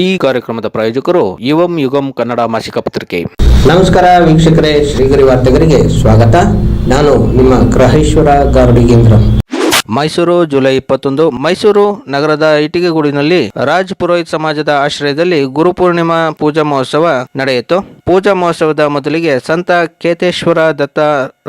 ಈ ಕಾರ್ಯಕ್ರಮದ ಪ್ರಾಯೋಜಕರು ಯುವಂ ಯುಗಂ ಕನ್ನಡ ಮಾಸಿಕ ಪತ್ರಿಕೆ. ನಮಸ್ಕಾರ ವೀಕ್ಷಕರೇ ಶ್ರೀಗರಿ ವಾರ್ತೆಗರಿಗೆ ಸ್ವಾಗತ. ನಾನು ನಿಮ್ಮ ಗ್ರಹೇಶ್ವರ ಗಾರ್ಡಿಗೇಂದ್ರ. ಮೈಸೂರು ಜುಲೈ ಇಪ್ಪತ್ತೊಂದು. ಮೈಸೂರು ನಗರದ ಇಟಿಗೆಗೂಡಿನಲ್ಲಿ ರಾಜ್ ಪುರೋಹಿತ್ ಸಮಾಜದ ಆಶ್ರಯದಲ್ಲಿ ಗುರುಪೂರ್ಣಿಮಾ ಪೂಜಾ ಮಹೋತ್ಸವ ನಡೆಯಿತು. ಪೂಜಾ ಮಹೋತ್ಸವದ ಮೊದಲಿಗೆ ಸಂತ ಕೇತೇಶ್ವರ ದತ್ತ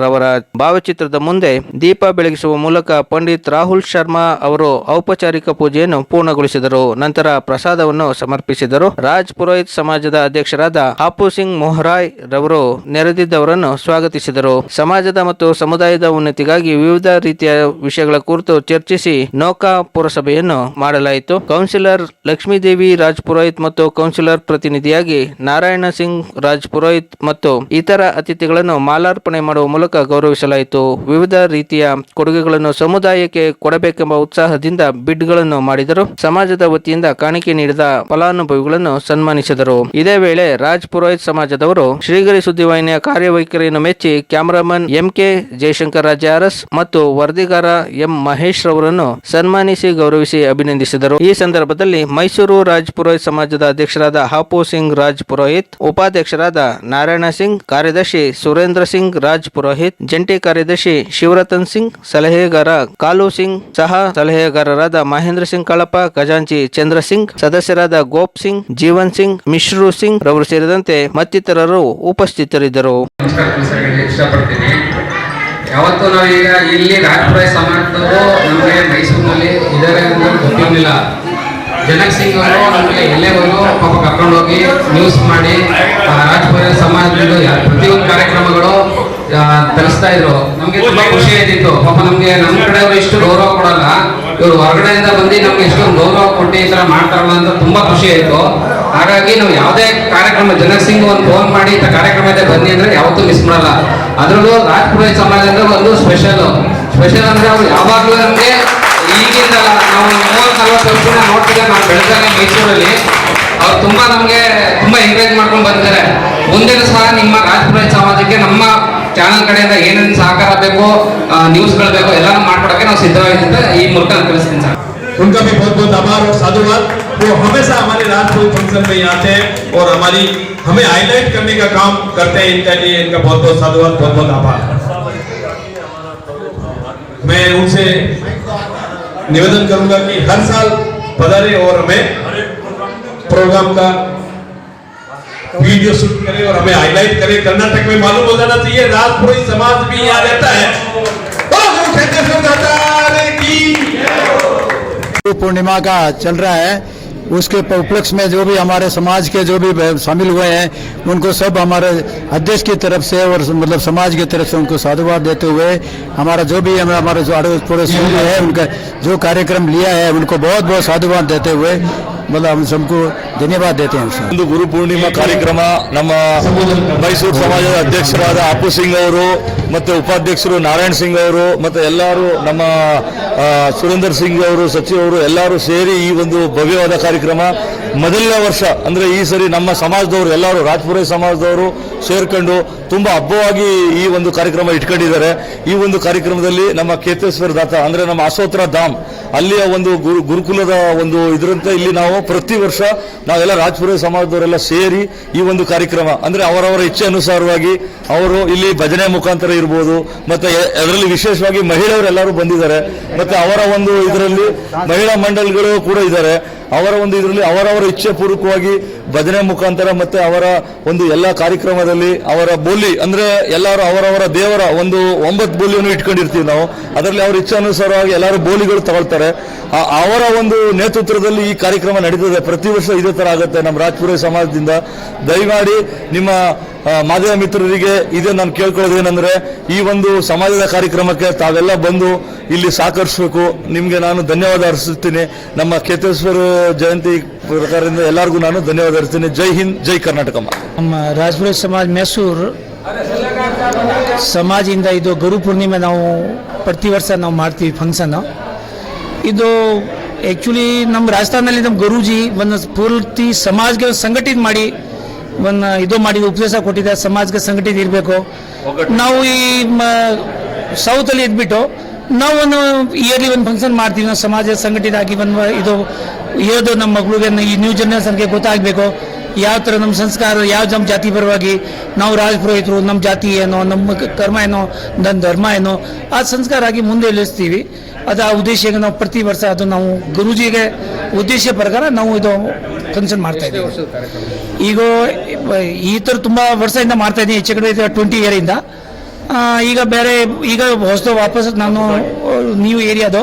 ರವರ ಭಾವಚಿತ್ರದ ಮುಂದೆ ದೀಪ ಬೆಳಗಿಸುವ ಮೂಲಕ ಪಂಡಿತ್ ರಾಹುಲ್ ಶರ್ಮಾ ಅವರು ಔಪಚಾರಿಕ ಪೂಜೆಯನ್ನು ಪೂರ್ಣಗೊಳಿಸಿದರು. ನಂತರ ಪ್ರಸಾದವನ್ನು ಸಮರ್ಪಿಸಿದರು. ರಾಜ್ ಪುರೋಹಿತ್ ಸಮಾಜದ ಅಧ್ಯಕ್ಷರಾದ ಹಾಪು ಸಿಂಗ್ ಮೊಹರಾಯ್ ರವರು ನೆರೆದಿದ್ದವರನ್ನು ಸ್ವಾಗತಿಸಿದರು. ಸಮಾಜದ ಮತ್ತು ಸಮುದಾಯದ ಉನ್ನತಿಗಾಗಿ ವಿವಿಧ ರೀತಿಯ ವಿಷಯಗಳ ಕುರಿತು ಚರ್ಚಿಸಿ ನೌಕಾ ಪುರಸಭೆಯನ್ನು ಮಾಡಲಾಯಿತು. ಕೌನ್ಸಿಲರ್ ಲಕ್ಷ್ಮೀದೇವಿ, ರಾಜ್ ಪುರೋಹಿತ್ ಮತ್ತು ಕೌನ್ಸಿಲರ್ ಪ್ರತಿನಿಧಿಯಾಗಿ ನಾರಾಯಣ ಸಿಂಗ್ ರಾಜ್ ಪುರೋಹಿತ್ ಮತ್ತು ಇತರ ಅತಿಥಿಗಳನ್ನು ಮಾಲಾರ್ಪಣೆ ಮಾಡುವ ಮೂಲಕ ಗೌರವಿಸಲಾಯಿತು. ವಿವಿಧ ರೀತಿಯ ಕೊಡುಗೆಗಳನ್ನು ಸಮುದಾಯಕ್ಕೆ ಕೊಡಬೇಕೆಂಬ ಉತ್ಸಾಹದಿಂದ ಬಿಡ್ಗಳನ್ನು ಮಾಡಿದರು. ಸಮಾಜದ ವತಿಯಿಂದ ಕಾಣಿಕೆ ನೀಡಿದ ಫಲಾನುಭವಿಗಳನ್ನು ಸನ್ಮಾನಿಸಿದರು. ಇದೇ ವೇಳೆ ರಾಜ್ ಪುರೋಹಿತ್ ಸಮಾಜದವರು ಶ್ರೀಗರಿ ಸುದ್ದಿವಾಹಿನಿಯ ಕಾರ್ಯವೈಖರಿಯನ್ನು ಮೆಚ್ಚಿ cameraman M K Jayashankar Raja Aras ಮತ್ತು ವರದಿಗಾರ ಎಂ ಮಹೇಶ್ ರವರನ್ನು ಸನ್ಮಾನಿಸಿ ಗೌರವಿಸಿ ಅಭಿನಂದಿಸಿದರು. ಈ ಸಂದರ್ಭದಲ್ಲಿ ಮೈಸೂರು ರಾಜ್ ಪುರೋಹಿತ್ ಸಮಾಜದ ಅಧ್ಯಕ್ಷರಾದ ಹಾಪು ಸಿಂಗ್ ರಾಜ್ ಪುರೋಹಿತ್ ಉಪಾಧ್ಯಕ್ಷರಾದ ನಾರಾಯಣ ಸಿಂಗ್, ಕಾರ್ಯದರ್ಶಿ ಸುರೇಂದ್ರ ಸಿಂಗ್, ರಾಜ್ ಪುರೋಹಿತ್, ಜಂಟಿ ಕಾರ್ಯದರ್ಶಿ ಶಿವರತನ್ ಸಿಂಗ್, ಸಲಹೆಗಾರ ಕಾಲು ಸಿಂಗ್, ಸಹ ಸಲಹೆಗಾರರಾದ ಮಹೇಂದ್ರ ಸಿಂಗ್ ಕಳಪ ಖಜಾಂಚಿ ಚಂದ್ರ ಸಿಂಗ್, ಸದಸ್ಯರಾದ ಗೋಪ್ ಸಿಂಗ್, ಜೀವನ್ ಸಿಂಗ್, ಮಿಶ್ರು ಸಿಂಗ್ ರವರು ಸೇರಿದಂತೆ ಮತ್ತಿತರರು ಉಪಸ್ಥಿತರಿದ್ದರು. ಯಾವತ್ತು ನಾವೀಗ ಇಲ್ಲಿ ರಾಜಪುರ ಸಮಾಜದವರು ನಮಗೆ ಮೈಸೂರಿನಲ್ಲಿ ಇದ್ದಾರೆ ಅಂತ ಗೊತ್ತಿರಲಿಲ್ಲ ಜನಕ್ ಸಿಂಗ್ ಅವರು ನಮಗೆ ಎಲ್ಲೇ ಬಂದು ಪಾಪ ಹೋಗಿ ನ್ಯೂಸ್ ಮಾಡಿ ರಾಜಪುರ ಸಮಾಜದಿಂದ ಪ್ರತಿಯೊಂದು ಕಾರ್ಯಕ್ರಮಗಳು ತರಿಸ್ತಾ ಇದ್ರು. ನಮಗೆ ತುಂಬಾ ಖುಷಿ ಆಯ್ತಿತ್ತು. ಪಾಪ ನಮ್ಗೆ ನಮ್ ಕಡೆ ಕಡೆಯವರು ಇಷ್ಟು ಗೌರವ ಕೊಡಲ್ಲ. ಇವರು ಹೊರಗಡೆಯಿಂದ ಬಂದು ನಮ್ಗೆ ಇಷ್ಟೊಂದು ಗೌರವ ಕೊಟ್ಟು ಈ ತರ ಮಾಡ್ತಾರಲ್ಲ ಅಂತ ತುಂಬಾ ಖುಷಿ ಆಯ್ತು. ಹಾಗಾಗಿ ನಾವು ಯಾವುದೇ ಕಾರ್ಯಕ್ರಮ, ಜನಕ್ ಸಿಂಗ್ ಒಂದು ಫೋನ್ ಮಾಡಿ, ಇಂಥ ಕಾರ್ಯಕ್ರಮ ಇದೆ ಬನ್ನಿ ಅಂದ್ರೆ ಯಾವತ್ತೂ ಮಿಸ್ ಮಾಡಲ್ಲ. ಅದರಲ್ಲೂ ರಾಜಪುರ ಸಮಾಜ ಅಂದ್ರೆ ಒಂದು ಸ್ಪೆಷಲ್ ಸ್ಪೆಷಲ್ ಅಂದ್ರೆ ಅವ್ರು ಯಾವಾಗ್ಲೂ ನಮಗೆ ಈಗಿಂದ ನಾವು ಮೂವತ್ತು ನಲ್ವತ್ತು ವರ್ಷದಿಂದ ನೋಡ್ತಿದ್ದೆ ನಾವು ಬೆಳೆದಾಗ ಮೈಸೂರಲ್ಲಿ ಅವ್ರು ತುಂಬಾ ನಮಗೆ ತುಂಬಾ ಎಂಕರೇಜ್ ಮಾಡ್ಕೊಂಡು ಬಂದಿದ್ದಾರೆ ಮುಂದೆನೂ ಸಹ ನಿಮ್ಮ ರಾಜಪುರ ಸಮಾಜಕ್ಕೆ ನಮ್ಮ ಚಾನಲ್ ಕಡೆಯಿಂದ ಏನೇನು ಸಹಕಾರ ಬೇಕು ನ್ಯೂಸ್ಗಳು ಬೇಕು ಎಲ್ಲಾನು ಮಾಡ್ಕೊಡಕ್ಕೆ ನಾವು ಸಿದ್ಧವಾಗಿದ್ದೀವಿ ಅಂತ ಈ ಮೂಲಕ ನಾನು ತಿಳಿಸ್ತೀನಿ ಸರ್ उनका भी बहुत बहुत आभार और साधुवाद वो हमेशा हमारे राजपूत फंक्शन में यहाँ आते हैं और हमारी हमें हाईलाइट करने का काम करते हैं इनके लिए इनका बहुत बहुत साधुवाद बहुत बहुत आभार मैं उनसे निवेदन करूँगा कि हर साल पधारे और हमें प्रोग्राम का वीडियो शूट करें और हमें हाईलाइट करें। कर्नाटक में मालूम हो जाना चाहिए, राजपुरी समाज भी यहाँ रहता है। पूर्णिमा का चल रहा है। उसके उपलक्ष्य में जो भी हमारे समाज के जो भी शामिल हुए हैं उनको सब हमारे अध्यक्ष की तरफ से और मतलब समाज की तरफ से उनको साधुवाद देते हुए हमारा जो भी हमें हमारे जो अड़ोस पड़ोस में है उनका जो कार्यक्रम लिया है उनको बहुत बहुत साधुवाद देते हुए मतलब हम सबको धन्यवाद देते हैं सर ಒಂದು ಗುರು ಪೂರ್ಣಿಮಾ ಕಾರ್ಯಕ್ರಮ ನಮ್ಮ ಮೈಸೂರು ಸಮಾಜದ ಅಧ್ಯಕ್ಷರಾದ ಅಪ್ಪು ಸಿಂಗ್ ಅವರು ಮತ್ತೆ ಉಪಾಧ್ಯಕ್ಷರು ನಾರಾಯಣ್ ಸಿಂಗ್ ಅವರು ಮತ್ತೆ ಎಲ್ಲರೂ ನಮ್ಮ ಆ, ಸುರೇಂದರ್ ಸಿಂಗ್ ಅವರು ಸಚಿವರು ಎಲ್ಲರೂ ಸೇರಿ ಈ ಒಂದು ಭವ್ಯವಾದ ಕಾರ್ಯಕ್ರಮ. ಮೊದಲನೇ ವರ್ಷ, ಅಂದ್ರೆ ಈ ಸರಿ ನಮ್ಮ ಸಮಾಜದವರು ಎಲ್ಲರೂ, ರಾಜ್ಪುರ ಸಮಾಜದವರು ಸೇರ್ಕೊಂಡು ತುಂಬಾ ಹಬ್ಬವಾಗಿ ಈ ಒಂದು ಕಾರ್ಯಕ್ರಮ ಇಟ್ಕೊಂಡಿದ್ದಾರೆ. ಈ ಒಂದು ಕಾರ್ಯಕ್ರಮದಲ್ಲಿ ನಮ್ಮ ಕೇತೇಶ್ವರ ದಾತ, ಅಂದ್ರೆ ನಮ್ಮ ಅಸೋತ್ರ ಧಾಮ್, ಅಲ್ಲಿಯ ಒಂದು ಗುರು, ಗುರುಕುಲದ ಒಂದು ಇದರಂತೆ ಇಲ್ಲಿ ನಾವು ಪ್ರತಿ ವರ್ಷ ನಾವೆಲ್ಲ ರಾಜ್ಪುರ ಸಮಾಜದವರೆಲ್ಲ ಸೇರಿ ಈ ಒಂದು ಕಾರ್ಯಕ್ರಮ. ಅಂದ್ರೆ ಅವರವರ ಇಚ್ಛೆ ಅನುಸಾರವಾಗಿ ಅವರು ಇಲ್ಲಿ ಭಜನೆ ಮುಖಾಂತರ ಇರ್ಬೋದು, ಮತ್ತೆ ಅದರಲ್ಲಿ ವಿಶೇಷವಾಗಿ ಮಹಿಳೆಯರೆಲ್ಲರೂ ಬಂದಿದ್ದಾರೆ. ಅವರ ಒಂದು ಇದರಲ್ಲಿ ಮಹಿಳಾ ಮಂಡಳಿಗಳು ಕೂಡ ಇದ್ದಾರೆ. ಅವರ ಒಂದು ಇದರಲ್ಲಿ ಅವರವರ ಇಚ್ಛೆ ಪೂರ್ವಕವಾಗಿ ಭಜನೆ ಮುಖಾಂತರ ಮತ್ತೆ ಅವರ ಒಂದು ಎಲ್ಲ ಕಾರ್ಯಕ್ರಮದಲ್ಲಿ ಅವರ ಬೋಲಿ, ಅಂದ್ರೆ ಎಲ್ಲರೂ ಅವರವರ ದೇವರ ಒಂದು ಒಂಬತ್ತು ಬೋಲಿಯನ್ನು ಇಟ್ಕೊಂಡಿರ್ತೀವಿ ನಾವು. ಅದರಲ್ಲಿ ಅವರ ಇಚ್ಛೆ ಅನುಸಾರವಾಗಿ ಎಲ್ಲರೂ ಬೋಲಿಗಳು ತಗೊಳ್ತಾರೆ. ಅವರ ಒಂದು ನೇತೃತ್ವದಲ್ಲಿ ಈ ಕಾರ್ಯಕ್ರಮ ನಡೀತದೆ. ಪ್ರತಿ ವರ್ಷ ಇದೇ ತರ ಆಗುತ್ತೆ ನಮ್ಮ ರಾಜ್ಪುರ ಸಮಾಜದಿಂದ. ದಯಮಾಡಿ ನಿಮ್ಮ ಮಾಧ್ಯಮ ಮಿತ್ರರಿಗೆ ಇದೇ ನಾನು ಕೇಳ್ಕೊಳ್ಳೋದು ಏನಂದ್ರೆ ಈ ಒಂದು ಸಮಾಜದ ಕಾರ್ಯಕ್ರಮಕ್ಕೆ ತಾವೆಲ್ಲ ಬಂದು ಇಲ್ಲಿ ಸಹಕರಿಸಬೇಕು. ನಿಮಗೆ ನಾನು ಧನ್ಯವಾದ ಅರ್ಸುತ್ತೀನಿ ನಮ್ಮ ಕೇತೇಶ್ವರ ಜಯಂತಿ ಪ್ರಕಾರದಿಂದ ಎಲ್ಲರಿಗೂ ನಾನು ಧನ್ಯವಾದ ಅರ್ಪಿಸ್ತೀನಿ ಜೈ ಹಿಂದ್ ಜೈ ಕರ್ನಾಟಕ ನಮ್ಮ ರಾಜಪುರ ಸಮಾಜ ಮೈಸೂರು ಸಮಾಜದಿಂದ ಇದು ಗುರು ಪೂರ್ಣಿಮೆ ನಾವು ಪ್ರತಿ ವರ್ಷ ನಾವು ಮಾಡ್ತೀವಿ ಫಂಕ್ಷನ್ ಇದು ಆ್ಯಕ್ಚುಲಿ ನಮ್ಮ ರಾಜಸ್ಥಾನದಲ್ಲಿ ನಮ್ಮ ಗುರೂಜಿ ಒಂದು ಪೂರ್ತಿ ಸಮಾಜಕ್ಕೆ ಸಂಘಟಿತ ಮಾಡಿ ಒಂದು ಇದು ಮಾಡಿ ಉಪದೇಶ ಕೊಟ್ಟಿದ್ದಾರೆ ಸಮಾಜಕ್ಕೆ ಸಂಘಟಿತ ಇರಬೇಕು. ನಾವು ಈ ಸೌತಲ್ಲಿ ಇದ್ಬಿಟ್ಟು ನಾವು ಒಂದು ಇಯರ್ಲಿ ಒಂದು ಫಂಕ್ಷನ್ ಮಾಡ್ತೀವಿ ನಾವು ಸಮಾಜ ಸಂಘಟಿತ ಆಗಿ ಒಂದು ಇದು ಇರೋದು ನಮ್ಮ ಮಗಳಿಗೆ ಈ ನ್ಯೂ ಜನರೇಷನ್ಗೆ ಗೊತ್ತಾಗಬೇಕು. ಯಾವ ಥರ ನಮ್ಮ ಸಂಸ್ಕಾರ ಯಾವ ನಮ್ಮ ಜಾತಿ ಪರವಾಗಿ ನಾವು ರಾಜಪುರೋಹಿತರು ನಮ್ಮ ಜಾತಿ ಏನೋ ನಮ್ಮ ಕರ್ಮ ಏನೋ ನನ್ನ ಧರ್ಮ ಏನೋ ಆ ಸಂಸ್ಕಾರ ಆಗಿ ಮುಂದೆ ಇಳಿಸ್ತೀವಿ. ಅದು ಆ ಉದ್ದೇಶಕ್ಕೆ ನಾವು ಪ್ರತಿ ವರ್ಷ ಅದು ನಾವು ಗುರುಜಿಗೆ ಉದ್ದೇಶ ಪ್ರಕಾರ ನಾವು ಇದು ಫಂಕ್ಷನ್ ಮಾಡ್ತಾ ಇದ್ದೀವಿ. ಈಗ ಈ ಥರ ತುಂಬ ವರ್ಷದಿಂದ ಮಾಡ್ತಾ ಇದ್ದೀನಿ ಹೆಚ್ಚು ಕಡೆ ಟ್ವೆಂಟಿ ಇಯರಿಂದ ಈಗ ಬೇರೆ ಈಗ ಹೊಸದು ವಾಪಸ್ ನಾನು ನ್ಯೂ ಏರಿಯಾದು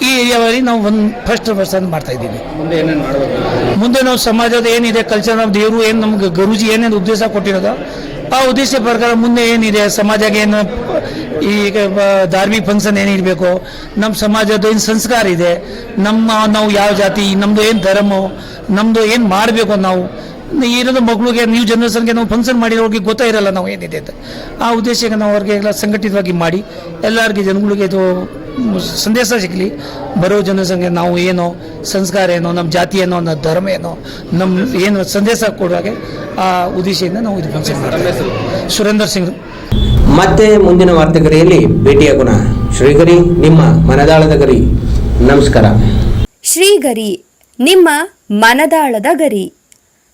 ಈ ಏರಿಯಾದಲ್ಲಿ ನಾವು ಒಂದು ಫಸ್ಟ್ ವರ್ಷ ಮಾಡ್ತಾ ಇದ್ದೀವಿ. ಮುಂದೆ ನಾವು ಸಮಾಜದ ಏನಿದೆ ಕಲ್ಚರ್ ನಮ್ಮ ದೇವರು ಏನು ನಮ್ಗೆ ಗುರುಜಿ ಏನೇನು ಉದ್ದೇಶ ಕೊಟ್ಟಿರೋದು ಆ ಉದ್ದೇಶ ಪ್ರಕಾರ ಮುಂದೆ ಏನಿದೆ ಸಮಾಜಕ್ಕೆ ಏನು ಈಗ ಧಾರ್ಮಿಕ ಫಂಕ್ಷನ್ ಏನಿರಬೇಕು ನಮ್ಮ ಸಮಾಜದ ಏನು ಸಂಸ್ಕಾರ ಇದೆ ನಮ್ಮ ನಾವು ಯಾವ ಜಾತಿ ನಮ್ಮದು ಏನು ಧರ್ಮ ನಮ್ಮದು ಏನು ಮಾಡಬೇಕು ನಾವು ಇರೋದು ಮಗಳಿಗೆ ನ್ಯೂ ಜನರೇಷನ್ಗೆ ನಾವು ಫಂಕ್ಷನ್ ಮಾಡಿರೋರಿಗೆ ಗೊತ್ತಾ ಇರಲ್ಲ ನಾವು ಏನಿದೆ ಅಂತ. ಆ ಉದ್ದೇಶಕ್ಕೆ ನಾವು ಅವ್ರಿಗೆ ಎಲ್ಲ ಸಂಘಟಿತವಾಗಿ ಮಾಡಿ ಎಲ್ಲರಿಗೆ ಜನಗಳಿಗೆ ಇದು ಸಂದೇಶ ಸಿಗಲಿ ಬರೋ ಜನಸಂಖ್ಯೆ ನಾವು ಏನೋ ಸಂಸ್ಕಾರ ಏನೋ ನಮ್ಮ ಜಾತಿ ಏನೋ ನಮ್ಮ ಧರ್ಮ ಏನೋ ನಮ್ಮ ಏನು ಸಂದೇಶ ಕೊಡುವಾಗೆ ಆ ಉದ್ದೇಶದಿಂದ ನಾವು ಇದು ಫಂಕ್ಷನ್ ಮಾಡ್ತೀವಿ ಸುರೇಂದ್ರ ಸಿಂಗ್. ಮತ್ತೆ ಮುಂದಿನ ವಾರ್ತೆಗರಿಯಲ್ಲಿ ಭೇಟಿಯಾಗೋಣ ಶ್ರೀಗರಿ ನಿಮ್ಮ ಮನದಾಳದ ಗರಿ. ನಮಸ್ಕಾರ. ಶ್ರೀಗರಿ ನಿಮ್ಮ ಮನದಾಳದ ಗರಿ.